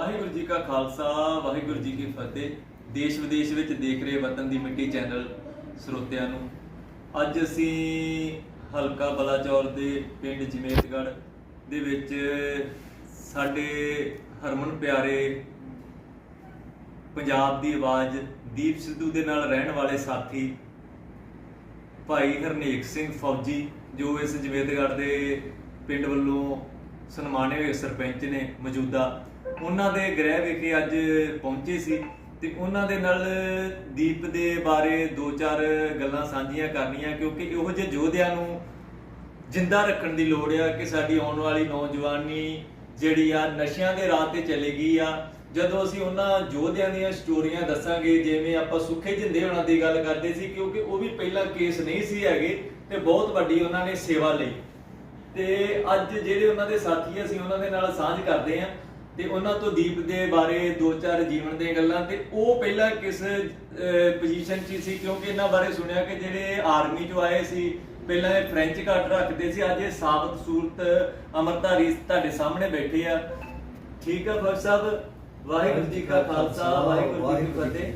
ਵਾਹਿਗੁਰੂ ਜੀ ਕਾ ਖਾਲਸਾ, ਵਾਹਿਗੁਰੂ ਜੀ ਕੀ ਫਤਿਹ। ਦੇਸ਼ ਵਿਦੇਸ਼ ਵਿੱਚ ਦੇਖ ਰਹੇ ਵਤਨ ਦੀ ਮਿੱਟੀ ਚੈਨਲ ਸਰੋਤਿਆਂ ਨੂੰ। ਅੱਜ ਅਸੀਂ ਹਲਕਾ ਬਲਾਚੌਰ ਦੇ ਪਿੰਡ ਜਮੇਤਗੜ ਦੇ ਵਿੱਚ ਸਾਡੇ ਹਰਮਨ ਪਿਆਰੇ ਪੰਜਾਬ ਦੀ ਆਵਾਜ਼ ਦੀਪ ਸਿੱਧੂ ਦੇ ਨਾਲ ਰਹਿਣ ਵਾਲੇ ਸਾਥੀ ਭਾਈ ਹਰਨੇਕ ਸਿੰਘ ਫੌਜੀ, ਜੋ ਇਸ ਜਵੇਦਗੜ੍ਹ ਦੇ ਪਿੰਡ ਵੱਲੋਂ ਸਨਮਾਨੇ ਹੋਏ ਸਰਪੰਚ ਨੇ ਮੌਜੂਦਾ ਉਹਨਾਂ ਦੇ ਗ੍ਰਹਿ ਵਿਖੇ ਅੱਜ ਪਹੁੰਚੇ ਸੀ ਤੇ ਉਹਨਾਂ ਦੇ ਨਾਲ ਦੀਪ ਦੇ ਬਾਰੇ ਦੋ ਚਾਰ ਗੱਲਾਂ ਸਾਂਝੀਆਂ ਕਰਨੀਆਂ, ਕਿਉਂਕਿ ਇਹੋ ਜਿਹੇ ਯੋਧਿਆਂ ਨੂੰ ਜਿੰਦਾ ਰੱਖਣ ਦੀ ਲੋੜ ਆ ਕਿ ਸਾਡੀ ਆਉਣ ਵਾਲੀ ਨੌਜਵਾਨੀ ਜਿਹੜੀ ਆ ਨਸ਼ਿਆਂ ਦੇ ਰਾਹ ਤੇ ਚਲੇ ਗਈ ਆ। ਜਦੋਂ ਅਸੀਂ ਉਹਨਾਂ ਯੋਧਿਆਂ ਦੀਆਂ ਸਟੋਰੀਆਂ ਦੱਸਾਂਗੇ, ਜਿਵੇਂ ਆਪਾਂ ਸੁੱਖੇ ਜਿੰਦੇ ਹੋਣਾ ਦੀ ਗੱਲ ਕਰਦੇ ਸੀ, ਕਿਉਂਕਿ ਉਹ ਵੀ ਪਹਿਲਾਂ ਕੇਸ ਨਹੀਂ ਸੀ ਹੈਗੇ ਤੇ ਬਹੁਤ ਵੱਡੀ ਉਹਨਾਂ ਨੇ ਸੇਵਾ ਲਈ। ਤੇ ਅੱਜ ਜਿਹੜੇ ਉਹਨਾਂ ਦੇ ਸਾਥੀ ਅਸੀਂ ਉਹਨਾਂ ਦੇ ਨਾਲ ਸਾਂਝ ਕਰਦੇ ਆਂ। ਤੇ ਉਹਨਾਂ ਤੋਂ ਦੀਪ ਦੇ ਬਾਰੇ ਦੋ ਚਾਰ ਜੀਵਨ ਦੀਆਂ ਗੱਲਾਂ ਤੇ ਉਹ ਪਹਿਲਾਂ ਕਿਸ ਪੋਜੀਸ਼ਨ 'ਚ ਸੀ? ਕਿਉਂਕਿ ਇਹਨਾਂ ਬਾਰੇ ਸੁਣਿਆ ਕਿ ਜਿਹੜੇ ਆਰਮੀ 'ਚੋਂ ਆਏ ਸੀ ਪਹਿਲਾਂ ਇਹ ਫ੍ਰੈਂਚ ਘਾਟ ਰੱਖਦੇ ਸੀ ਅੱਜ ਇਹ ਸਾਬਤ ਸੂਰਤ ਅਮਰਧਾਰੀ ਤੁਹਾਡੇ ਸਾਹਮਣੇ ਬੈਠੇ ਆ। ਠੀਕ ਆ ਫਰ ਸਾਹਿਬ? ਵਾਹਿਗੁਰੂ ਜੀ ਕਾ ਖਾਲਸਾ ਵਾਹਿਗੁਰੂ ਜੀ ਕੀ ਫਤਿਹ।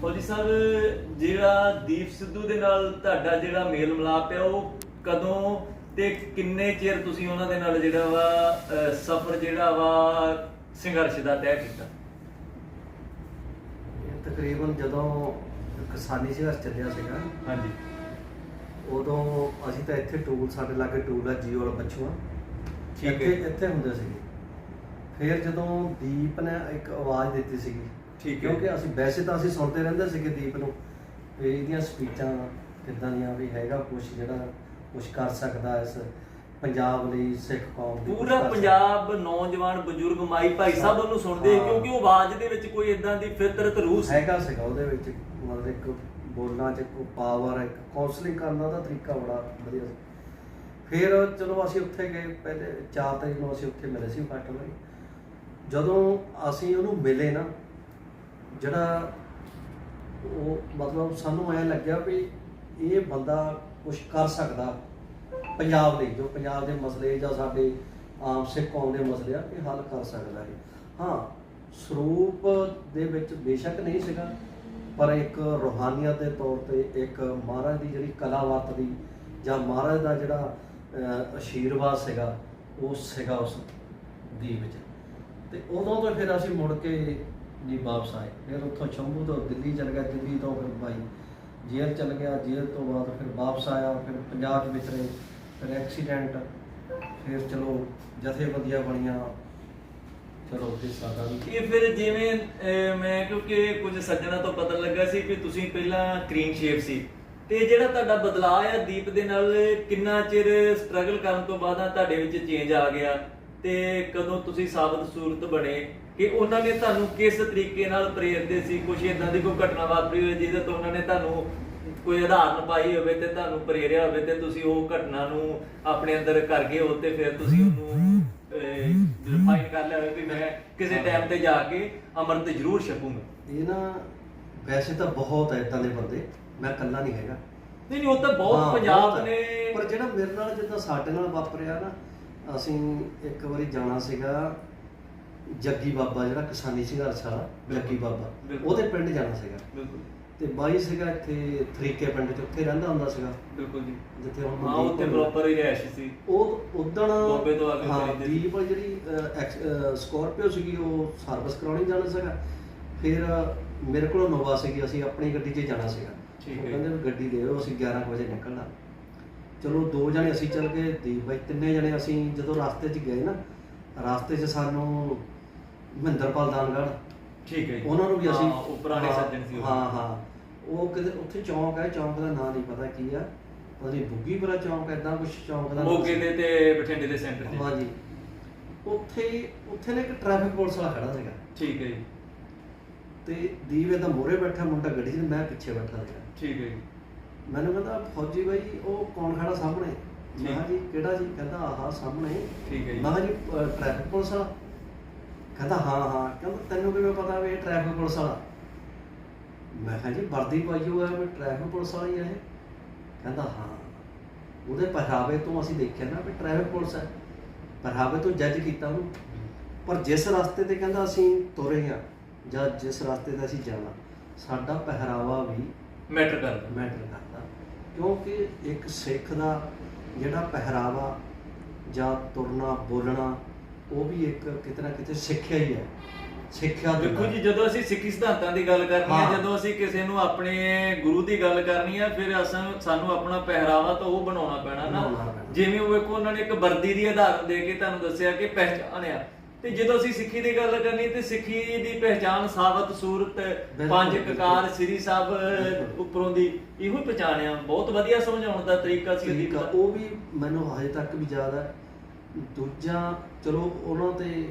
ਫੌਜੀ ਸਾਹਿਬ ਜਿਹੜਾ ਦੀਪ ਸਿੱਧੂ ਦੇ ਨਾਲ ਤੁਹਾਡਾ ਜਿਹੜਾ ਮੇਲ ਮਿਲਾਪ ਹੈ ਉਹ ਕਦੋਂ ਤੇ ਕਿੰਨੇ ਚਿਰ ਤੁਸੀਂ ਉਹਨਾਂ ਦੇ ਨਾਲ ਜਿਹੜਾ ਵਾ ਸਫ਼ਰ ਜਿਹੜਾ ਵਾ ਸੰਘਰਸ਼ ਦਾ ਤੈਅ ਕੀਤਾ? ਇਹ ਤਕਰੀਬਨ ਜਦੋਂ ਕਿਸਾਨੀ ਸੰਘਰਸ਼ ਚੱਲਿਆ ਸੀਗਾ ਹਾਂਜੀ। ਉਦੋਂ ਅਸੀਂ ਤਾਂ ਇੱਥੇ ਟੂਲ ਸਾਡੇ ਲਾਗੇ ਟੂਲ ਆ ਜੀਓ ਵਾਲਾ ਪਛੂਆ। ਠੀਕ ਹੈ। ਇੱਥੇ ਹੁੰਦੇ ਸੀਗੇ। ਫਿਰ ਜਦੋਂ ਦੀਪ ਨੇ ਇੱਕ ਆਵਾਜ਼ ਦਿੱਤੀ ਸੀਗੀ ਠੀਕ ਹੈ। ਕਿਉਂਕਿ ਅਸੀਂ ਵੈਸੇ ਤਾਂ ਅਸੀਂ ਸੁਣਦੇ ਰਹਿੰਦੇ ਸੀਗੇ ਦੀਪ ਨੂੰ ਵੀ ਇਹਦੀਆਂ ਸਪੀਚਾਂ ਕਿੱਦਾਂ ਦੀਆਂ ਵੀ ਹੈਗਾ ਕੁਝ ਜਿਹੜਾ ਕੁਝ ਕਰ ਸਕਦਾ ਇਸ ਪੰਜਾਬ ਲਈ ਸਿੱਖ ਕੌਮ ਲਈ ਪੂਰਾ। ਪੰਜਾਬ ਨੌਜਵਾਨ ਬਜ਼ੁਰਗ ਮਾਈ ਭਾਈ ਸਾਹਿਬ ਉਹਨੂੰ ਸੁਣਦੇ ਹਾਂ। ਕਿਉਂਕਿ ਉਹ ਆਵਾਜ਼ ਦੇ ਵਿੱਚ ਕੋਈ ਇਦਾਂ ਦੀ ਫਿਤਰਤ ਰੂਹ ਸੀ ਹੈਗਾ ਸੀਗਾ ਉਹਦੇ ਵਿੱਚ ਮਤਲਬ ਇੱਕ ਬੋਲਣਾ ਚ ਕੋਈ ਪਾਵਰ ਇੱਕ ਕਾਉਂਸਲਿੰਗ ਕਰਨ ਦਾ ਤਰੀਕਾ ਬੜਾ ਵਧੀਆ ਸੀ ਫਿਰ ਚਲੋ ਅਸੀਂ ਉੱਥੇ ਗਏ ਪਹਿਲੇ 4 ਤਰੀਕ ਨੂੰ ਅਸੀਂ ਉੱਥੇ ਮਿਲੇ ਸੀ ਫਾਟਕ ਲਈ ਜਦੋਂ ਅਸੀਂ ਉਹਨੂੰ ਮਿਲੇ ਨਾ ਜਿਹੜਾ ਉਹ ਮਤਲਬ ਸਾਨੂੰ ਐ ਲੱਗਿਆ ਵੀ ਇਹ ਬੰਦਾ ਕੁਝ ਕਰ ਸਕਦਾ। ਪੰਜਾਬ ਦੇ ਜੋ ਪੰਜਾਬ ਦੇ ਮਸਲੇ ਜਾਂ ਸਾਡੇ ਆਮ ਸਿੱਖ ਕੌਮ ਦੇ ਮਸਲੇ ਆ ਇਹ ਹੱਲ ਕਰ ਸਕਦਾ ਹੈ ਹਾਂ ਸਰੂਪ ਦੇ ਵਿੱਚ ਬੇਸ਼ੱਕ ਨਹੀਂ ਸੀਗਾ ਪਰ ਇੱਕ ਰੋਹਾਨੀਅਤ ਦੇ ਤੌਰ ਤੇ ਇੱਕ ਮਹਾਰਾਜ ਦੀ ਜਿਹੜੀ ਕਲਾ ਵਰਤਦੀ ਜਾਂ ਮਹਾਰਾਜ ਦਾ ਜਿਹੜਾ ਅਹ, ਆਸ਼ੀਰਵਾਦ ਸੀਗਾ ਉਹ ਸੀਗਾ ਉਸ ਦੀ ਵਿੱਚ। ਤੇ ਉਦੋਂ ਤੋਂ ਫਿਰ ਅਸੀਂ ਮੁੜ ਕੇ ਜੀ ਵਾਪਸ ਆਏ। ਫਿਰ ਉੱਥੋਂ ਸ਼ੰਭੂ ਤੋਂ ਦਿੱਲੀ ਚਲ ਗਿਆ ਦਿੱਲੀ ਤੋਂ ਫਿਰ ਭਾਈ ਜੇਲ੍ਹ ਚਲ ਗਿਆ ਜੇਲ੍ਹ ਤੋਂ ਬਾਅਦ ਫਿਰ ਵਾਪਸ ਆਇਆ ਫਿਰ ਪੰਜਾਬ ਵਿੱਚ ਰਹੇ ਫਿਰ ਐਕਸੀਡੈਂਟ ਫਿਰ ਚਲੋ ਜਥੇਬੰਦੀਆਂ ਬਣੀਆਂ। ਚਲੋ ਫਿਰ ਸਾਡਾ ਵੀ ਇਹ ਫਿਰ ਜਿਵੇਂ ਅਹ, ਮੈਂ ਕਿਉਂਕਿ ਕੁਝ ਸੱਜਣਾ ਤੋਂ ਪਤਾ ਲੱਗਾ ਸੀ ਕਿ ਤੁਸੀਂ ਪਹਿਲਾਂ ਕ੍ਰੀਮ ਸ਼ੇਪ ਸੀ। ਤੇ ਜਿਹੜਾ ਤੁਹਾਡਾ ਬਦਲਾਅ ਆ ਦੀਪ ਦੇ ਨਾਲ ਕਿੰਨਾ ਚਿਰ ਸਟਰਗਲ ਕਰਨ ਤੋਂ ਬਾਅਦ ਆ ਤੁਹਾਡੇ ਵਿੱਚ ਚੇਂਜ ਆ ਗਿਆ। ਤੇ ਕਦੋਂ ਤੁਸੀਂ ਸਾਬਤ ਸੂਰਤ ਬਣੇ? ਕਿ ਉਹਨਾਂ ਨੇ ਤੁਹਾਨੂੰ ਕਿਸ ਤਰੀਕੇ ਨਾਲ ਪ੍ਰੇਰਦੇ ਸੀ? ਕੁਝ ਇਦਾਂ ਦੀ ਕੋਈ ਘਟਨਾ ਵਾਪਰੀ ਹੋਵੇ ਜਿਹਦੇ ਤੋਂ ਉਹਨਾਂ ਨੇ ਤੁਹਾਨੂੰ ਕੋਈ ਉਦਾਹਰਨ ਪਾਈ ਹੋਵੇ ਤੇ ਤੁਹਾਨੂੰ ਪ੍ਰੇਰਿਆ ਹੋਵੇ ਤੇ ਤੁਸੀਂ ਉਹ ਘਟਨਾ ਨੂੰ ਆਪਣੇ ਅੰਦਰ ਕਰ ਗਏ ਹੋ ਤੇ ਫਿਰ ਤੁਸੀਂ ਉਹਨੂੰ ਡਿਫਾਈਨ ਕਰ ਲਿਆ ਹੋਵੇ ਕਿ ਮੈਂ ਕਿਸੇ ਟਾਈਮ ਤੇ ਜਾ ਕੇ ਅੰਮ੍ਰਿਤ ਜ਼ਰੂਰ ਛਕੂੰਗਾ। ਇਹ ਨਾ ਵੈਸੇ ਤਾਂ ਬਹੁਤ ਐ ਇਦਾਂ ਦੇ ਬੰਦੇ। ਮੈਂ ਇਕੱਲਾ ਨਹੀਂ ਹੈਗਾ। ਨਹੀਂ ਨਹੀਂ ਉਹ ਤਾਂ ਬਹੁਤ ਪੰਜਾਬ ਨੇ। ਪਰ ਜਿਹੜਾ ਮੇਰੇ ਨਾਲ ਜਿੱਦਾਂ ਸਾਡੇ ਨਾਲ ਵਾਪਰਿਆ ਨਾ ਅਸੀਂ ਇੱਕ ਵਾਰੀ ਜਾਣਾ ਸੀਗਾ ਜੱਗੀ ਬਾਬਾ ਜਿਹੜਾ ਕਿਸਾਨੀ ਸੰਘਰਸ਼ ਵਾਲਾ ਜੱਗੀ ਬਾਬਾ ਬਿਲਕੁਲ। ਉਹਦੇ ਪਿੰਡ ਜਾਣਾ ਸੀਗਾ ਬਿਲਕੁਲ ਤੇ ਬਾਈ ਸੀਗਾ ਇੱਥੇ ਥਰੀਕੇ ਪਿੰਡ ਚ ਉੱਥੇ ਰਹਿੰਦਾ ਹੁੰਦਾ ਸੀਗਾ ਬਿਲਕੁਲ ਜੀ ਜਿੱਥੇ ਹੁਣ ਹਾਂ ਮਨਦੀਪ ਉੱਥੇ। ਪ੍ਰੋਪਰ ਹੀ ਰਹਿਸ਼ ਸੀ ਉਹ ਉਦਣ ਬੰਬੇ ਤੋਂ ਆ ਕੇ ਹਾਂ ਖਰੀਦੇ ਸੀ। ਦੀਪ ਜਿਹੜੀ ਸਕੋਰਪੀਓ ਸੀਗੀ ਉਹ ਸਰਵਿਸ ਕਰਾਉਣੀ ਜਾਣਾ ਸੀਗਾ ਫਿਰ ਮੇਰੇ ਕੋਲ ਨੋਵਾ ਸੀਗੀ ਅਸੀਂ ਆਪਣੀ ਗੱਡੀ 'ਚ ਜਾਣਾ ਸੀਗਾ ਠੀਕ ਉਹ ਹੈ। ਕਹਿੰਦੇ ਵੀ ਗੱਡੀ ਦੇ ਦਿਓ ਅਸੀਂ 11 ਕੁ ਵਜੇ ਨਿਕਲਣਾ ਚਲੋ ਦੋ ਜਣੇ ਅਸੀਂ ਚੱਲ ਗਏ ਦੀਪ ਬਾਈ ਤਿੰਨੇ ਜਣੇ ਅਸੀਂ ਜਦੋਂ ਰਸਤੇ 'ਚ ਗਏ ਨਾ ਰਸਤੇ 'ਚ ਸਾਨੂੰ ਮਹਿੰਦਰਪਾਲ ਦਾਨਗੜ। ਠੀਕ ਹੈ ਜੀ। ਉਹਨਾਂ ਨੂੰ ਵੀ ਅਸੀਂ ਉਹ ਪੁਰਾਣੇ ਹਾਂ, ਸੱਜਣ ਸੀ ਉਹ। ਹਾਂ ਹਾਂ। ਉਹ ਕਿਤੇ ਉੱਥੇ ਚੌਂਕ ਹੈ ਚੌਂਕ ਦਾ ਨਾਂ ਨਹੀਂ ਪਤਾ ਕੀ ਆ। ਪਤਾ ਨਹੀਂ ਬੁੱਗੀਪੁਰਾ ਚੌਂਕ ਐਦਾਂ ਕੁਝ ਚੌਂਕ ਦਾ ਨਾਂ ਮੋਗੇ ਸੀ। ਦੇ ਤੇ ਬਠਿੰਡੇ ਦੇ ਸੈਂਟਰ 'ਚ ਹਾਂਜੀ। ਉੱਥੇ ਉੱਥੇ ਨੇ ਇੱਕ ਟ੍ਰੈਫਿਕ ਪੁਲਿਸ ਵਾਲਾ ਖੜਾ ਸੀਗਾ। ਠੀਕ ਹੈ ਜੀ। ਤੇ ਦੀਵੇ ਦਾ ਮੋਰੇ ਬੈਠਾ ਮੁੰਡਾ ਗੱਡੀ 'ਚ ਤੇ ਮੈਂ ਪਿੱਛੇ ਬੈਠਾ ਸੀਗਾ। ਠੀਕ ਹੈ ਜੀ। ਮੈਨੂੰ ਕਹਿੰਦਾ ਫੌਜੀ ਬਾਈ ਉਹ ਕੌਣ ਖੜਾ ਸਾਹਮਣੇ? ਮੈਂ ਕਿਹਾ। ਜੀ ਕਿਹੜਾ ਜੀ? ਕਹਿੰਦਾ ਆਹਾ ਸਾਹਮਣੇ। ਠੀਕ ਹੈ ਜੀ। ਮੈਂ ਕਿਹਾ ਜੀ ਟ੍ਰੈਫਿਕ ਪੁਲਿਸ ਵਾਲਾ। ਕਹਿੰਦਾ ਹਾਂ ਹਾਂ। ਕਹਿੰਦਾ ਤੈਨੂੰ ਕਿਵੇਂ ਪਤਾ ਵੀ ਇਹ ਟ੍ਰੈਫਿਕ ਪੁਲਿਸ ਵਾਲਾ? ਮੈਂ ਕਿਹਾ ਜੀ ਵਰਦੀ ਪਾਈ ਹੋਇਆ ਵੀ ਟ੍ਰੈਫਿਕ ਪੁਲਿਸ ਵਾਲਾ ਹੀ ਹੈ ਇਹ। ਕਹਿੰਦਾ ਹਾਂ। ਉਹਦੇ ਪਹਿਰਾਵੇ ਤੋਂ ਅਸੀਂ ਦੇਖਿਆ ਨਾ ਵੀ ਟ੍ਰੈਫਿਕ ਪੁਲਿਸ ਹੈ ਪਹਿਰਾਵੇ ਤੋਂ ਜੱਜ ਕੀਤਾ ਉਹਨੂੰ। ਪਰ ਜਿਸ ਰਸਤੇ ਤੇ ਕਹਿੰਦਾ ਅਸੀਂ ਤੁਰੇ ਆ ਜਾਂ ਜਿਸ ਰਸਤੇ ਤੇ ਅਸੀਂ ਜਾਣਾ ਸਾਡਾ ਪਹਿਰਾਵਾ ਵੀ ਮੈਟਰ ਕਰਦਾ। ਮੈਟਰ ਕਰਦਾ। ਕਿਉਂਕਿ ਇੱਕ ਸਿੱਖ ਦਾ ਜਿਹੜਾ ਪਹਿਰਾਵਾ ਜਾਂ ਤੁਰਨਾ ਬੋਲਣਾ ਉਹ ਵੀ ਇੱਕ ਕਿਤੇ ਨਾ ਕਿਤੇ ਸਿੱਖਿਆ ਹੀ ਹੈ ਸਿੱਖਿਆ ਦੇਖੋ। ਜੀ ਜਦੋਂ ਅਸੀਂ ਸਿੱਖੀ ਸਿਧਾਂਤਾਂ ਦੀ ਗੱਲ ਕਰਨੀ ਹੈ ਹਾਂ। ਜਦੋਂ ਅਸੀਂ ਕਿਸੇ ਨੂੰ ਆਪਣੇ ਗੁਰੂ ਦੀ ਗੱਲ ਕਰਨੀ ਹੈ ਫਿਰ ਅਸਾਂ ਸਾਨੂੰ ਆਪਣਾ ਪਹਿਰਾਵਾ ਤਾਂ ਉਹ ਬਣਾਉਣਾ ਪੈਣਾ ਨਾ ਪੈਣਾ। ਜਿਵੇਂ ਉਹ ਵੇਖੋ ਉਹਨਾਂ ਨੇ ਇੱਕ ਵਰਦੀ ਦੀ ਉਦਾਹਰਨ ਦੇ ਕੇ ਤੁਹਾਨੂੰ ਦੱਸਿਆ ਕਿ ਪਹਿਚਾਨਿਆ ਤੇ ਜਦੋਂ ਅਸੀਂ ਸਿੱਖੀ ਦੀ ਗੱਲ ਕਰਨੀ ਤੇ ਸਿੱਖੀ ਦੀ ਪਹਿਚਾਨ ਸਾਬਤ ਸੂਰਤ ਪੰਜ ਬਿਲਕੁਲ। ਕਕਾਰ ਸ੍ਰੀ ਸਾਹਿਬ ਬਿਲਕੁਲ। ਉੱਪਰੋਂ ਦੀ ਇਹੋ ਹੀ ਪਛਾਣਿਆ ਬਹੁਤ ਵਧੀਆ ਸਮਝਾਉਣ ਦਾ ਤਰੀਕਾ ਸੀ ਠੀਕ ਆ, ਉਹਦੀ ਉਹ ਵੀ ਮੈਨੂੰ ਹਜੇ ਤੱਕ ਵੀ ਯਾਦ ਹੈ ਦੂਜਾ ਚਲੋ ਉਹਨਾਂ ਤੇ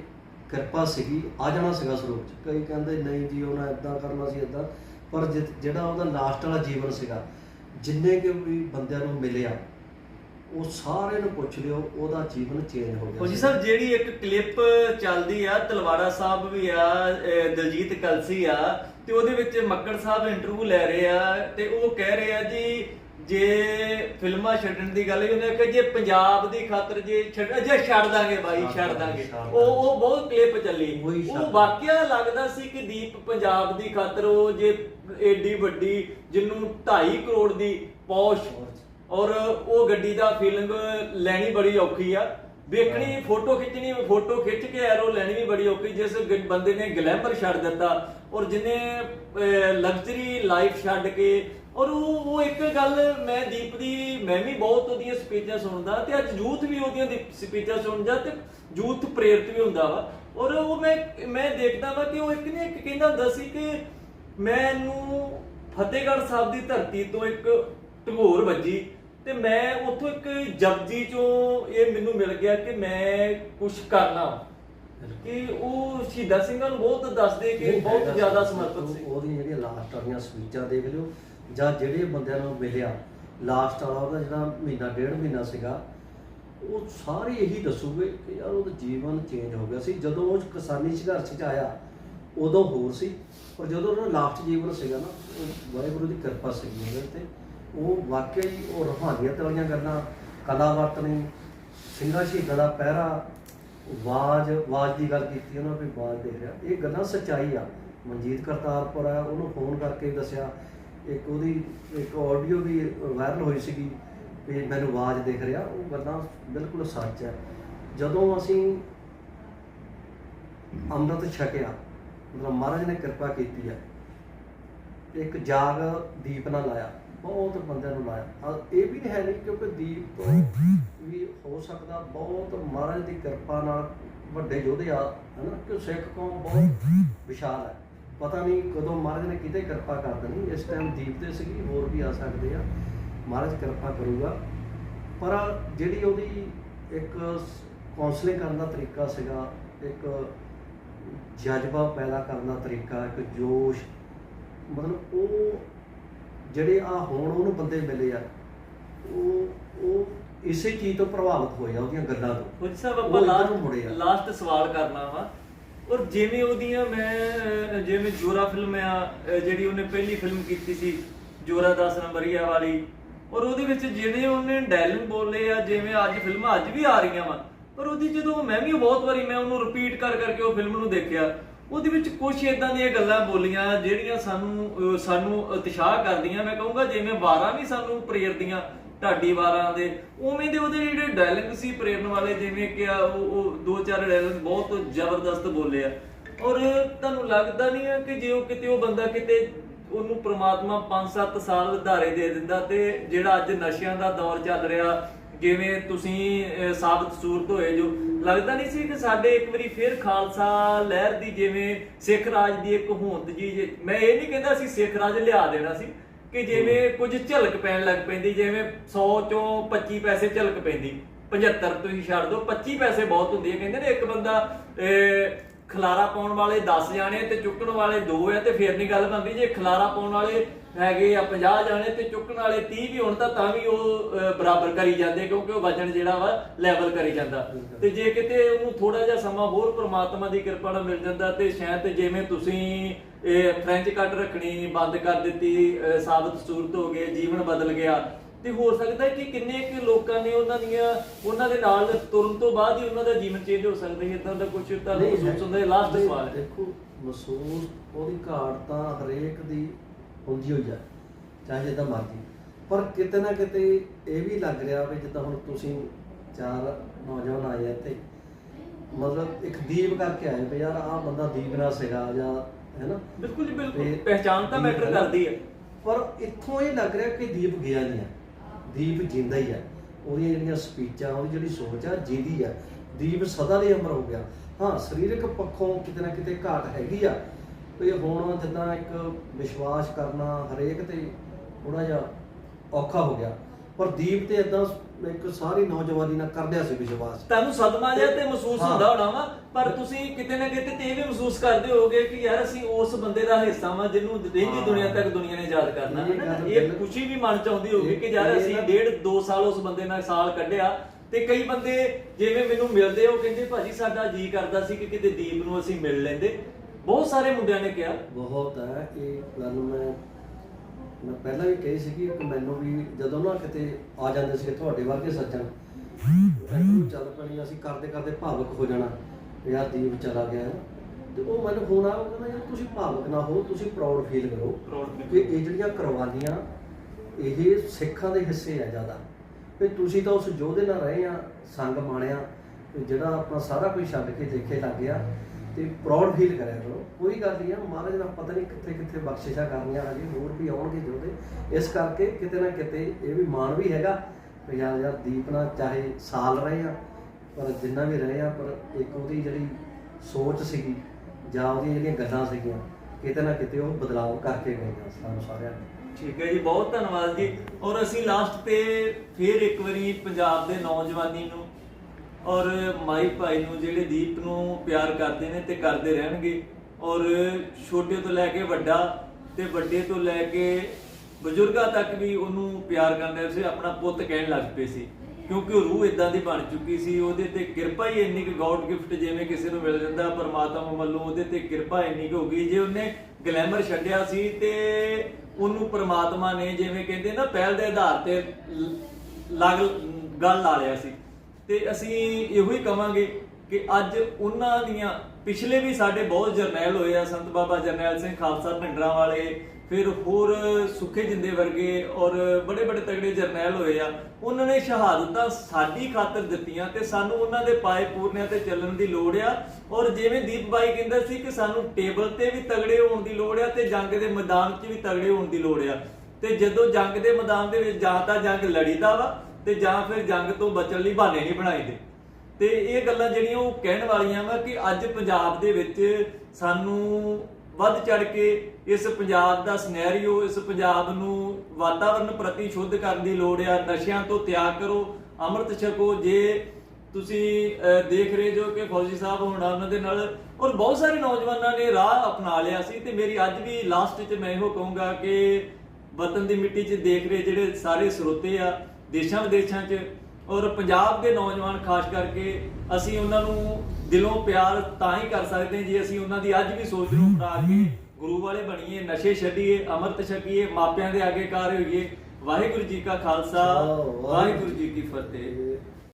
ਕਿਰਪਾ ਸੀਗੀ ਆ ਜਾਣਾ ਸੀਗਾ ਸਰੂਪ ਚ ਕਈ ਕਹਿੰਦੇ ਨਹੀਂ ਜੀ ਉਹਨਾਂ ਇਦਾਂ ਕਰਨਾ ਸੀ ਇਦਾਂ ਪਰ ਜਿ- ਜਿਹੜਾ ਉਹਦਾ ਲਾਸਟ ਵਾਲਾ ਜੀਵਨ ਸੀਗਾ ਜਿੰਨੇ ਕਿ ਵੀ ਬੰਦਿਆਂ ਨੂੰ ਮਿਲਿਆ ਉਹ ਸਾਰੇ ਨੂੰ ਪੁੱਛ ਲਿਓ ਉਹਦਾ ਜੀਵਨ ਚੇਂਜ ਹੋ ਗਿਆ ਸੀ। ਸਾਹਿਬ ਜਿਹੜੀ ਇੱਕ ਕਲਿੱਪ ਚੱਲਦੀ ਆ ਤਲਵਾੜਾ ਸਾਹਿਬ ਵੀ ਆ ਦਲਜੀਤ ਕਲਸੀ ਆ ਤੇ ਉਹਦੇ ਵਿੱਚ ਮੱਕੜ ਸਾਹਿਬ ਇੰਟਰਵਿਊ ਲੈ ਰਹੇ ਆ ਤੇ ਉਹ ਕਹਿ ਰਹੇ ਆ ਜੀ ਜੇ ਫਿਲਮਾਂ ਛੱਡਣ ਦੀ ਗੱਲ ਉਹਨੇ ਕਿ ਜੇ ਪੰਜਾਬ ਦੀ ਖਾਤਰ ਜੇ ਛੱਡ ਜੇ ਛੱਡ ਦਾਂਗੇ ਬਾਈ ਛੱਡ ਦਾਂਗੇ, ਉਹ ਉਹ ਬਹੁਤ ਕਲਿੱਪ ਚੱਲੀ। ਉਹੀ। ਵਾਕਿਆ ਲੱਗਦਾ ਸੀ ਕਿ ਦੀਪ ਪੰਜਾਬ ਦੀ ਖਾਤਰ ਉਹ ਜੇ ਏਡੀ ਵੱਡੀ ਜਿਹਨੂੰ 2.5 ਕਰੋੜ ਦੀ ਪੌਸ਼ ਔਰ ਉਹ ਗੱਡੀ ਦਾ ਫੀਲਿੰਗ ਲੈਣੀ ਬੜੀ ਔਖੀ ਆ। ਵੇਖਣੀ ਫੋਟੋ ਖਿੱਚਣੀ ਫੋਟੋ ਖਿੱਚ ਕੇ ਐਰੋ ਲੈਣੀ ਵੀ ਬੜੀ ਔਖੀ ਜਿਸ ਬੰਦੇ ਨੇ ਗਲੈਮਰ ਛੱਡ ਦਿੱਤਾ ਔਰ ਜਿਹਨੇ ਲਗਜ਼ਰੀ ਲਾਈਫ ਛੱਡ ਕੇ ਔਰ ਉਹ ਉਹ ਇੱਕ ਗੱਲ ਮੈਂ ਦੀਪ ਦੀ ਮੈਂ ਵੀ ਬਹੁਤ ਉਹਦੀਆਂ ਸਪੀਚਾਂ ਸੁਣਦਾ ਤੇ ਅੱਜ ਯੂਥ ਵੀ ਉਹਦੀਆਂ ਸਪੀਚਾਂ ਸੁਣਦਾ ਤੇ ਯੂਥ ਪ੍ਰੇਰਿਤ ਵੀ ਹੁੰਦਾ ਵਾ ਔਰ ਉਹ ਮੈਂ ਮੈਂ ਦੇਖਦਾ ਵਾ ਕਿ ਉਹ ਇੱਕ ਨੇ ਇੱਕ ਕਹਿੰਦਾ ਹੁੰਦਾ ਸੀ ਕਿ ਮੈਨੂੰ ਫਤਿਹਗੜ੍ਹ ਸਾਹਿਬ ਦੀ ਧਰਤੀ ਤੋਂ ਇੱਕ ਢੰਗੋਰ ਵੱਜੀ ਤੇ ਮੈਂ ਉੱਥੋਂ ਇੱਕ ਜਪਜੀ ਚੋਂ ਇਹ ਮੈਨੂੰ ਮਿਲ ਗਿਆ ਕਿ ਮੈਂ ਕੁਝ ਕਰਨਾ ਕਿ ਉਹ ਸ਼ਹੀਦਾਂ ਸਿੰਘਾਂ ਨੂੰ ਬਹੁਤ ਦੱਸਦੇ ਕਿ ਬਹੁਤ ਜ਼ਿਆਦਾ। ਸਮਰਪਿਤ ਸੀ ਉਹਦੀਆਂ ਜਿਹੜੀਆਂ ਲਾਸਟ ਵਾਲੀਆਂ ਸਪੀਚਾਂ ਦੇਖ ਲਿਓ ਜਾਂ ਜਿਹੜੇ ਬੰਦਿਆਂ ਨੂੰ ਮਿਲਿਆ ਲਾਸਟ ਵਾਲਾ ਉਹਦਾ ਜਿਹੜਾ ਮਹੀਨਾ, ਡੇਢ ਮਹੀਨਾ ਸੀਗਾ, ਉਹ ਸਾਰੇ ਇਹੀ ਦੱਸੂਗੇ ਕਿ ਯਾਰ ਉਹਦਾ ਜੀਵਨ ਚੇਂਜ ਹੋ ਗਿਆ ਸੀ। ਜਦੋਂ ਉਹ ਕਿਸਾਨੀ ਸੰਘਰਸ਼ 'ਚ ਆਇਆ, ਉਦੋਂ ਹੋਰ ਸੀ। ਪਰ ਜਦੋਂ ਉਹਦਾ ਲਾਸਟ ਜੀਵਨ ਸੀਗਾ ਨਾ, ਉਹ ਵਾਹਿਗੁਰੂ ਦੀ ਕਿਰਪਾ ਸੀਗੀ ਉਹਦੇ ਤੇ ਉਹ ਵਾਕਿਆ ਹੀ ਉਹ ਰੂਹਾਨੀਅਤ ਵਾਲੀਆਂ ਗੱਲਾਂ ਕਲਾ ਵਰਤਣੀ ਸਿੰਘਾਂ ਸ਼ਹੀਦਾਂ ਦਾ ਪਹਿਰਾ, ਆਵਾਜ਼ ਆਵਾਜ਼ ਦੀ ਗੱਲ ਕੀਤੀ, ਉਹਨਾਂ ਵੀ ਆਵਾਜ਼ ਦੇ ਰਿਹਾ। ਇਹ ਗੱਲਾਂ ਸੱਚਾਈ ਆ। ਮਨਜੀਤ ਕਰਤਾਰਪੁਰ ਆ, ਉਹਨੂੰ ਫੋਨ ਕਰਕੇ ਦੱਸਿਆ ਇੱਕ ਉਹਦੀ, ਇੱਕ ਆਡੀਓ ਵੀ ਵਾਇਰਲ ਹੋਈ ਸੀਗੀ ਵੀ ਮੈਨੂੰ ਆਵਾਜ਼ ਦਿਖ ਰਿਹਾ, ਉਹ ਗੱਲਾਂ ਬਿਲਕੁਲ ਸੱਚ ਹੈ। ਜਦੋਂ ਅਸੀਂ ਅੰਮ੍ਰਿਤ ਛਕਿਆ, ਮਤਲਬ ਮਹਾਰਾਜ ਨੇ ਕਿਰਪਾ ਕੀਤੀ ਹੈ, ਇੱਕ ਜਾਗ ਦੀਪ ਨਾਲ ਲਾਇਆ, ਬਹੁਤ ਬੰਦਿਆਂ ਨੂੰ ਲਾਇਆ। ਇਹ ਵੀ ਹੈ ਨਹੀਂ ਕਿਉਂਕਿ ਦੀਪ ਵੀ ਹੋ ਸਕਦਾ ਬਹੁਤ ਮਹਾਰਾਜ ਦੀ ਕਿਰਪਾ ਨਾਲ ਵੱਡੇ ਯੋਧੇ ਆ, ਹਨਾ, ਕਿ ਸਿੱਖ ਕੌਮ ਬਹੁਤ ਵਿਸ਼ਾਲ ਹੈ। ਪਤਾ ਨਹੀਂ ਕਦੋਂ ਮਹਾਰਾਜ ਨੇ ਕਿਤੇ ਕਿਰਪਾ ਕਰ ਦੇਣੀ ਇਸ ਟਾਈਮ ਦੀਪ ਤੇ ਸੀਗੀ ਹੋਰ ਵੀ ਆ ਸਕਦੇ ਆ। ਮਹਾਰਾਜ ਕਿਰਪਾ ਕਰੂਗਾ। ਪਰ ਜਿਹੜੀ ਉਹਦੀ ਇੱਕ ਕਾਉਂਸਲਿੰਗ ਕਰਨ ਦਾ ਤਰੀਕਾ ਸੀਗਾ ਇੱਕ ਜਜ਼ਬਾ ਪੈਦਾ ਕਰਨ ਦਾ ਤਰੀਕਾ ਇੱਕ ਜੋਸ਼ ਮਤਲਬ ਉਹ ਜਿਹੜੇ ਆ ਹੁਣ ਉਹਨੂੰ ਬੰਦੇ ਮਿਲੇ ਆ। ਉਹ ਉਹ ਇਸੇ ਚੀਜ਼ ਤੋਂ ਪ੍ਰਭਾਵਿਤ ਹੋਏ ਆ ਉਹਦੀਆਂ ਗੱਲਾਂ ਤੋਂ। ਕੁਝ ਸਾਹਿਬ ਆਪਾਂ ਲਾਸਟ ਸਵਾਲ ਕਰਨਾ ਵਾ। ਔਰ ਜਿਵੇਂ ਉਹਦੀਆਂ ਮੈਂ ਜਿਵੇਂ ਜੋਰਾ ਫਿਲਮ ਆ ਜਿਹੜੀ ਉਹਨੇ ਪਹਿਲੀ ਫਿਲਮ ਕੀਤੀ ਸੀ, ਜੋਰਾ 10 ਨੰਬਰੀਆ ਵਾਲੀ, ਔਰ ਉਹਦੇ ਵਿੱਚ ਜਿਹੜੇ ਉਹਨੇ ਡਾਇਲੌਗ ਬੋਲੇ ਆ, ਜਿਵੇਂ ਅੱਜ ਫਿਲਮਾਂ ਅੱਜ ਵੀ ਆ ਰਹੀਆਂ ਵਾ, ਪਰ ਉਹਦੀ ਜਦੋਂ ਮੈਂ ਵੀ ਬਹੁਤ ਵਾਰੀ ਮੈਂ ਉਹਨੂੰ ਰਿਪੀਟ ਕਰ ਕਰਕੇ ਉਹ ਫਿਲਮ ਨੂੰ ਦੇਖਿਆ, ਉਹਦੇ ਵਿੱਚ ਕੁਝ ਇਦਾਂ ਦੀਆਂ ਗੱਲਾਂ ਬੋਲੀਆਂ, ਜਿਹੜੀਆਂ ਸਾਨੂੰ ਸਾਨੂੰ ਉਤਸ਼ਾਹ ਕਰਦੀਆਂ। ਮੈਂ ਕਹੂੰਗਾ ਜਿਵੇਂ ਵਾਰਾਂ ਵੀ ਸਾਨੂੰ ਪ੍ਰੇਰਦੀਆਂ ਢਾਡੀ ਦੇ, ਉਵੇਂ ਦੇ ਉਹਦੇ ਜਿਹੜੇ ਡਾਇਲੌਗ ਸੀ ਪ੍ਰੇਰਨ ਵਾਲੇ, ਜਿਵੇਂ ਕਿ ਉਹ ਉਹ ਦੋ ਚਾਰ ਡਾਇਲੌਗ ਬਹੁਤ ਜ਼ਬਰਦਸਤ ਬੋਲੇ ਆ। ਔਰ ਤੁਹਾਨੂੰ ਲੱਗਦਾ ਨਹੀਂ ਹੈ ਕਿ ਜੇ ਉਹ ਕਿਤੇ ਉਹ ਬੰਦਾ ਕਿਤੇ ਉਹਨੂੰ ਪ੍ਰਮਾਤਮਾ 5-7 ਸਾਲ ਵਧਾਰੇ ਦੇ ਦਿੰਦਾ ਤੇ ਜਿਹੜਾ ਅੱਜ ਨਸ਼ਿਆਂ ਦਾ ਦੌਰ ਚੱਲ ਰਿਹਾ, ਜਿਵੇਂ ਤੁਸੀਂ ਸਾਬਤ ਸੂਰਤ ਹੋਏ ਜੋ, ਲੱਗਦਾ ਨਹੀਂ ਸੀ ਕਿ ਸਾਡੇ ਇੱਕ ਵਾਰੀ ਫੇਰ ਖਾਲਸਾ ਲਹਿਰ ਦੀ ਜਿਵੇਂ ਸਿੱਖ ਰਾਜ ਦੀ ਇੱਕ ਹੋਂਦ ਜੀ ਮੈਂ ਇਹ ਨਹੀਂ ਕਹਿੰਦਾ ਸੀ ਸਿੱਖ ਰਾਜ ਲਿਆ ਦੇਣਾ ਸੀ ਕਿ ਜਿਵੇਂ ਕੁਝ ਝਲਕ ਪੈਣ ਲੱਗ ਪੈਂਦੀ ਜਿਵੇਂ 100 ਚੋਂ 25 ਪੈਸੇ ਝਲਕ ਪੈਂਦੀ। 75 ਤੁਸੀਂ ਛੱਡ ਦਿਓ 25 ਪੈਸੇ ਬਹੁਤ ਹੁੰਦੀ ਹੈ। ਕਹਿੰਦੇ ਨੇ ਇੱਕ ਬੰਦਾ ਅਹ, ਖਲਾਰਾ ਪਾਉਣ ਵਾਲੇ 10 ਜਾਣੇ ਤੇ ਚੁੱਕਣ ਵਾਲੇ 2 ਆ ਤੇ ਫੇਰ ਨਹੀਂ ਗੱਲ ਬਣਦੀ। ਜੇ ਖਲਾਰਾ ਪਾਉਣ ਵਾਲੇ ਹੈਗੇ ਆ 50 ਜਾਣੇ ਤੇ ਚੁੱਕਣ ਵਾਲੇ 30 ਵੀ ਹੋਣ ਤਾਂ ਤਾਂ ਵੀ ਉਹ ਬਰਾਬਰ ਕਰੀ ਜਾਂਦੇ ਕਿਉਂਕਿ ਉਹ ਵਜਨ ਜਿਹੜਾ ਵਾ ਲੈਵਲ ਕਰੀ ਜਾਂਦਾ। ਤੇ ਜੇ ਕਿਤੇ ਉਹਨੂੰ ਥੋੜਾ ਜਿਹਾ ਸਮਾਂ ਹੋਰ ਪ੍ਰਮਾਤਮਾ ਦੀ ਕਿਰਪਾ ਨਾਲ ਮਿਲ ਜਾਂਦਾ ਤੇ ਸ਼ਾਇਦ ਜਿਵੇਂ ਤੁਸੀਂ, ਇਹ ਫ੍ਰੈਂਚ ਕੱਟ ਰੱਖਣੀ, ਬੰਦ ਕਰ ਦਿੱਤੀ ਸਾਬਤ ਸੂਰਤ ਹੋ ਗਏ, ਜੀਵਨ ਬਦਲ ਗਿਆ ਤੇ ਹੋ ਸਕਦਾ ਹੈ ਕਿ ਕਿੰਨੇ ਕੁ ਲੋਕਾਂ ਨੇ ਉਹਨਾਂ ਦੀਆਂ ਉਹਨਾਂ ਦੇ ਨਾਲ ਤੁਰਨ ਤੋਂ ਬਾਅਦ ਹੀ ਉਹਨਾਂ ਦਾ ਜੀਵਨ ਚੇਂਜ ਹੋ ਸਕਦਾ ਹੈ ਇਦਾਂ ਦਾ ਕੁਝ ਤੁਹਾਨੂੰ ਮਹਿਸੂਸ ਹੁੰਦਾ ਹੈ? ਲਾਸਟ ਸਵਾਲ ਹੈ। ਦੇਖੋ ਮਹਿਸੂਸ ਉਹਦੀ ਘਾਟ ਤਾਂ ਹਰੇਕ ਦੀ ਹੁੰਦੀ ਹੋਈ ਆ ਚਾਹੇ ਜਿੱਦਾਂ ਮਰਜ਼ੀ। ਪਰ ਕਿਤੇ ਨਾ ਕਿਤੇ ਇਹ ਵੀ ਲੱਗ ਰਿਹਾ ਵੀ ਜਿੱਦਾਂ ਹੁਣ ਤੁਸੀਂ ਚਾਰ ਨੌਜਵਾਨ ਆਏ ਇੱਥੇ ਮਤਲਬ ਇੱਕ ਦੀਪ ਕਰਕੇ ਆਏ ਵੀ ਯਾਰ ਆਹ ਬੰਦਾ ਦੀਪ ਨਾਲ ਸੀਗਾ ਜਾਂ ਹੈਨਾ ਬਿਲਕੁਲ ਜੀ ਬਿਲਕੁਲ। ਪਹਿਚਾਨ ਤਾਂ ਮੈਟਰ ਹੈ। ਕਰਦੀ ਹੈ। ਪਰ ਇੱਥੋਂ ਇਹ ਲੱਗ ਰਿਹਾ ਕਿ ਦੀਪ ਗਿਆ ਨਹੀਂ ਆ ਦੀਪ ਜਿੰਦਾ ਹੀ ਆ। ਉਹਦੀਆਂ ਜਿਹੜੀਆਂ ਸਪੀਚਾਂ, ਉਹਦੀ ਜਿਹੜੀ ਸੋਚ ਆ, ਜਿੰਦੀ ਆ। ਦੀਪ ਸਦਾ ਲਈ ਅਮਰ ਹੋ ਗਿਆ। ਹਾਂ, ਸਰੀਰਕ ਪੱਖੋਂ ਕਿਤੇ ਨਾ ਕਿਤੇ ਘਾਟ ਹੈਗੀ ਆ। ਵੀ ਹੁਣ ਜਿੱਦਾਂ ਇੱਕ ਵਿਸ਼ਵਾਸ ਕਰਨਾ ਹਰੇਕ ਤੇ ਥੋੜਾ ਜਿਹਾ ਔਖਾ ਹੋ ਗਿਆ। ਪਰ ਦੀਪ ਤੇ ਇਦਾਂ ਇੱਕ ਸਾਰੀ ਨੌਜਵਾਨੀ ਨਾਲ ਕਰਦਿਆ ਸੀ ਵਿਸ਼ਵਾਸ ਤੁਹਾਨੂੰ ਸਦਮਾ ਜਿਹਾ ਤੇ ਮਹਿਸੂਸ ਹਾਂ। ਹੁੰਦਾ ਹੋਣਾ ਵਾ ਪਰ ਤੁਸੀਂ ਕਿਤੇ ਨਾ ਕਿਤੇ ਤੇ ਇਹ ਵੀ ਮਹਿਸੂਸ ਕਰਦੇ ਹੋਗੇ ਕਿ ਯਾਰ ਅਸੀਂ ਉਸ ਬੰਦੇ ਦਾ ਹਿੱਸਾ ਵਾਂ ਜਿਹਨੂੰ ਰਹਿੰਦੀ ਹਾਂ। ਦੁਨੀਆ ਤੱਕ ਦੁਨੀਆ ਨੇ ਯਾਦ ਕਰਨਾ ਇਹ ਹੈ ਨਾ ਗੱਲ ਇਹ ਬਿਲਕੁਲ- ਖੁਸ਼ੀ ਵੀ ਮਨ ਚ ਆਉਂਦੀ ਹੋਗੀ ਕਿ ਯਾਰ ਇਹ ਅਸੀਂ ਨਾ- ਡੇਢ 2 ਸਾਲ ਉਸ ਬੰਦੇ ਨਾਲ ਸਾਲ ਕੱਢਿਆ ਤੇ ਕਈ ਬੰਦੇ ਜਿਵੇਂ ਮੈਨੂੰ ਮਿਲਦੇ ਉਹ ਕਹਿੰਦੇ ਭਾਜੀ ਸਾਡਾ ਜੀ ਕਰਦਾ ਸੀ ਕਿ ਕਿਤੇ ਦੀਪ ਨੂੰ ਅਸੀਂ ਮਿਲ ਲੈਂਦੇ ਬਹੁਤ ਸਾਰੇ ਮੁੰਡਿਆਂ ਨੇ ਕਿਹਾ ਬਹੁਤ ਹੈ ਇਹ ਗੱਲ ਮੈਂ ਮੈਂ ਪਹਿਲਾਂ ਵੀ ਕਹੀ ਸੀ ਕਿ ਮੈਨੂੰ ਵੀ ਜਦੋਂ ਨਾ ਕਿਤੇ ਆ ਜਾਂਦੇ ਸੀ ਤੁਹਾਡੇ ਵਰਗੇ ਸੱਜਣ ਚੱਲ ਪਣੀ ਅਸੀਂ ਕਰਦੇ ਕਰਦੇ ਭਾਵੁਕ ਹੋ ਜਾਣਾ। ਯਾਰ ਦੀਪ ਚਲਾ ਗਿਆ। ਤੇ ਉਹ ਮੈਨੂੰ ਫੋਨ ਆਇਆ ਉਹ ਕਹਿੰਦਾ ਯਾਰ ਤੁਸੀਂ ਭਾਵੁਕ ਨਾ ਹੋ ਤੁਸੀਂ ਪ੍ਰਾਊਡ ਫੀਲ ਕਰੋ ਕਿ ਇਹ ਜਿਹੜੀਆਂ ਕੁਰਬਾਨੀਆਂ ਇਹ ਸਿੱਖਾਂ ਦੇ ਹਿੱਸੇ ਆ ਜ਼ਿਆਦਾ। ਵੀ ਤੁਸੀਂ ਤਾਂ ਉਸ ਯੋਧੇ ਨਾਲ ਰਹੇ ਆ ਸੰਗ ਮਾਣਿਆ ਜਿਹੜਾ ਆਪਣਾ ਸਾਰਾ ਕੁਝ ਛੱਡ ਕੇ ਦੇਖੇ ਲੱਗ ਗਿਆ। ਤੇ ਪ੍ਰਾਊਡ ਫੀਲ ਕਰਿਆ ਕਰੋ। ਕੋਈ ਗੱਲ ਨਹੀਂ ਆ, ਮਹਾਰਾਜ ਨਾਲ ਪਤਾ ਨਹੀਂ ਕਿੱਥੇ ਕਿੱਥੇ ਬਖਸ਼ਿਸ਼ਾਂ ਕਰਨੀਆਂ ਹਜੇ ਹੋਰ ਵੀ ਆਉਣਗੇ ਯੋਧੇ ਇਸ ਕਰਕੇ ਕਿਤੇ ਨਾ ਕਿਤੇ ਇਹ ਵੀ ਮਾਣ ਵੀ ਹੈਗਾ ਵੀ ਯਾਰ ਯਾਰ ਦੀਪਨਾ ਚਾਹੇ ਸਾਲ ਰਹੇ ਆ, ਪਰ ਜਿੰਨਾ ਵੀ ਰਹੇ ਆ, ਪਰ ਇੱਕ ਉਹਦੀ ਜਿਹੜੀ ਸੋਚ ਸੀਗੀ ਜਾਂ ਉਹਦੀਆਂ ਜਿਹੜੀਆਂ ਗੱਲਾਂ ਸੀਗੀਆਂ, ਕਿਤੇ ਨਾ ਕਿਤੇ ਉਹ ਬਦਲਾਅ ਕਰਕੇ ਗਈਆਂ ਸਾਨੂੰ ਸਾਰਿਆਂ ਨੂੰ। ਠੀਕ ਹੈ ਜੀ, ਬਹੁਤ ਧੰਨਵਾਦ ਜੀ। ਔਰ ਅਸੀਂ ਲਾਸਟ ਤੇ ਫੇਰ ਇੱਕ ਵਾਰੀ ਪੰਜਾਬ ਦੇ ਨੌਜਵਾਨੀ ਨੂੰ ਔਰ ਮਾਈ ਭਾਈ ਨੂੰ ਜਿਹੜੇ ਦੀਪ ਨੂੰ ਪਿਆਰ ਕਰਦੇ ਨੇ ਤੇ ਕਰਦੇ ਰਹਿਣਗੇ। ਔਰ ਛੋਟੇ ਤੋਂ ਲੈ ਕੇ ਵੱਡਾ ਤੇ ਵੱਡੇ ਤੋਂ ਲੈ ਕੇ ਬਜ਼ੁਰਗਾਂ ਤੱਕ ਵੀ ਉਹਨੂੰ ਪਿਆਰ ਕਰਦੇ ਸੀ ਆਪਣਾ ਪੁੱਤ ਕਹਿਣ ਲੱਗ ਪਏ ਸੀ। ਕਿਉਂਕਿ ਉਹ ਰੂਹ ਇਦਾਂ ਦੀ ਬਣ ਚੁੱਕੀ ਸੀ, ਉਹਦੇ ਤੇ ਕਿਰਪਾ ਹੀ ਇੰਨੀ ਕਿ ਗੋਡ ਗਿਫਟ ਜਿਵੇਂ ਕਿਸੇ ਨੂੰ ਮਿਲ ਜਾਂਦਾ, ਪਰਮਾਤਮਾ ਵੱਲੋਂ ਉਹਦੇ ਤੇ ਕਿਰਪਾ ਇੰਨੀ ਕੁ ਹੋ ਗਈ। ਜੇ ਉਹਨੇ ਗਲੈਮਰ ਛੱਡਿਆ ਸੀ ਤੇ ਉਹਨੂੰ ਪਰਮਾਤਮਾ ਨੇ ਜਿਵੇਂ ਕਹਿੰਦੇ ਨਾ, ਪਹਿਲ ਦੇ ਆਧਾਰ ਤੇ ਲੱਗ ਲਗ, ਗੱਲ ਲਾ ਲਿਆ ਸੀ। ਤੇ ਅਸੀਂ ਇਹੋ ਹੀ ਕਵਾਂਗੇ ਕਿ ਅੱਜ ਉਹਨਾਂ ਦੀਆਂ, ਪਿਛਲੇ ਵੀ ਸਾਡੇ ਬਹੁਤ ਜਰਨੈਲ ਹੋਏ ਆ, ਸੰਤ ਬਾਬਾ ਜਰਨੈਲ ਸਿੰਘ ਖਾਲਸਾ ਭਿੰਡਰਾਂ ਵਾਲੇ, ਫਿਰ ਹੋਰ ਸੁੱਖੇ ਜਿੰਦੇ ਵਰਗੇ ਔਰ ਬੜੇ ਬੜੇ ਤਗੜੇ ਜਰਨੈਲ ਹੋਏ ਆ, ਉਹਨਾਂ ਨੇ ਸ਼ਹਾਦਤਾਂ ਸਾਡੀ ਖਾਤਰ ਦਿੱਤੀਆਂ ਤੇ ਸਾਨੂੰ ਉਹਨਾਂ ਦੇ ਪਾਏ ਪੂਰਨਿਆਂ ਤੇ ਚੱਲਣ ਦੀ ਲੋੜ ਆ। ਔਰ ਜਿਵੇਂ ਦੀਪ ਬਾਈ ਕਹਿੰਦਾ ਸੀ ਕਿ ਸਾਨੂੰ ਟੇਬਲ ਤੇ ਵੀ ਤਗੜੇ ਹੋਣ ਦੀ ਲੋੜ ਆ ਤੇ ਜੰਗ ਦੇ ਮੈਦਾਨ 'ਚ ਵੀ ਤਗੜੇ ਹੋਣ ਦੀ ਲੋੜ ਆ। ਤੇ ਜਦੋਂ ਜੰਗ ਦੇ ਮੈਦਾਨ ਦੇ ਵਿੱਚ ਜਾਂ ਤਾਂ ਜੰਗ ਲੜੀਦਾ ਵਾ ਤੇ ਜਾਂ ਫਿਰ ਜੰਗ ਤੋਂ ਬਚਣ ਲਈ ਬਹਾਨੇ ਨਹੀਂ ਬਣਾਈਦੇ। ਤੇ ਇਹ ਗੱਲਾਂ ਜਿਹੜੀਆਂ ਉਹ ਕਹਿਣ ਵਾਲੀਆਂ ਵਾ ਕਿ ਅੱਜ ਪੰਜਾਬ ਦੇ ਵਿੱਚ ਸਾਨੂੰ ਵੱਧ ਚੜ ਕੇ ਇਸ ਪੰਜਾਬ ਦਾ ਸਿਨੈਰੀਓ ਇਸ ਪੰਜਾਬ ਨੂੰ ਵਾਤਾਵਰਣ ਪ੍ਰਤੀ ਸ਼ੁੱਧ ਕਰਨ ਦੀ ਲੋੜ ਆ ਨਸ਼ਿਆਂ ਤੋਂ ਤਿਆਗ ਕਰੋ ਅੰਮ੍ਰਿਤ ਛਕੋ ਜੇ ਤੁਸੀਂ ਅਹ, ਦੇਖ ਰਹੇ ਜੋ ਕਿ ਫੌਜੀ ਸਾਹਿਬ ਹੋਣਾ ਉਹਨਾਂ ਦੇ ਨਾਲ ਔਰ ਬਹੁਤ ਸਾਰੇ ਨੌਜਵਾਨਾਂ ਨੇ ਰਾਹ ਅਪਣਾ ਲਿਆ ਸੀ ਤੇ ਮੇਰੀ ਅੱਜ ਵੀ ਲਾਸਟ 'ਚ ਮੈਂ ਇਹੋ ਕਹੂੰਗਾ ਕਿ ਵਤਨ ਦੀ ਮਿੱਟੀ 'ਚ ਦੇਖ ਰਹੇ ਜਿਹੜੇ ਸਾਰੇ ਸਰੋਤੇ ਆ ਦੇਸ਼ਾਂ ਵਿਦੇਸ਼ਾਂ 'ਚ ਔਰ ਪੰਜਾਬ ਦੇ ਨੌਜਵਾਨ ਖਾਸ ਕਰਕੇ ਅਸੀਂ ਉਹਨਾਂ ਨੂੰ ਦਿਲੋਂ ਪਿਆਰ ਤਾਂ ਹੀ ਕਰ ਸਕਦੇ ਜੇ ਅਸੀਂ ਉਹਨਾਂ ਦੀ ਅੱਜ ਵੀ ਸੋਚ ਨੂੰ ਅਪਣਾ ਕੇ ਗੁਰੂ ਵਾਲੇ ਬਣੀਏ ਨਸ਼ੇ ਛੱਡੀਏ ਅੰਮ੍ਰਿਤ ਛਕੀਏ ਮਾਪਿਆਂ ਦੇ ਆਗੇਕਾਰ ਹੋਈਏ। ਵਾਹਿਗੁਰੂ ਜੀ ਕਾ ਖਾਲਸਾ ਵਾਹਿਗੁਰੂ ਜੀ ਕੀ ਫਤਿਹ।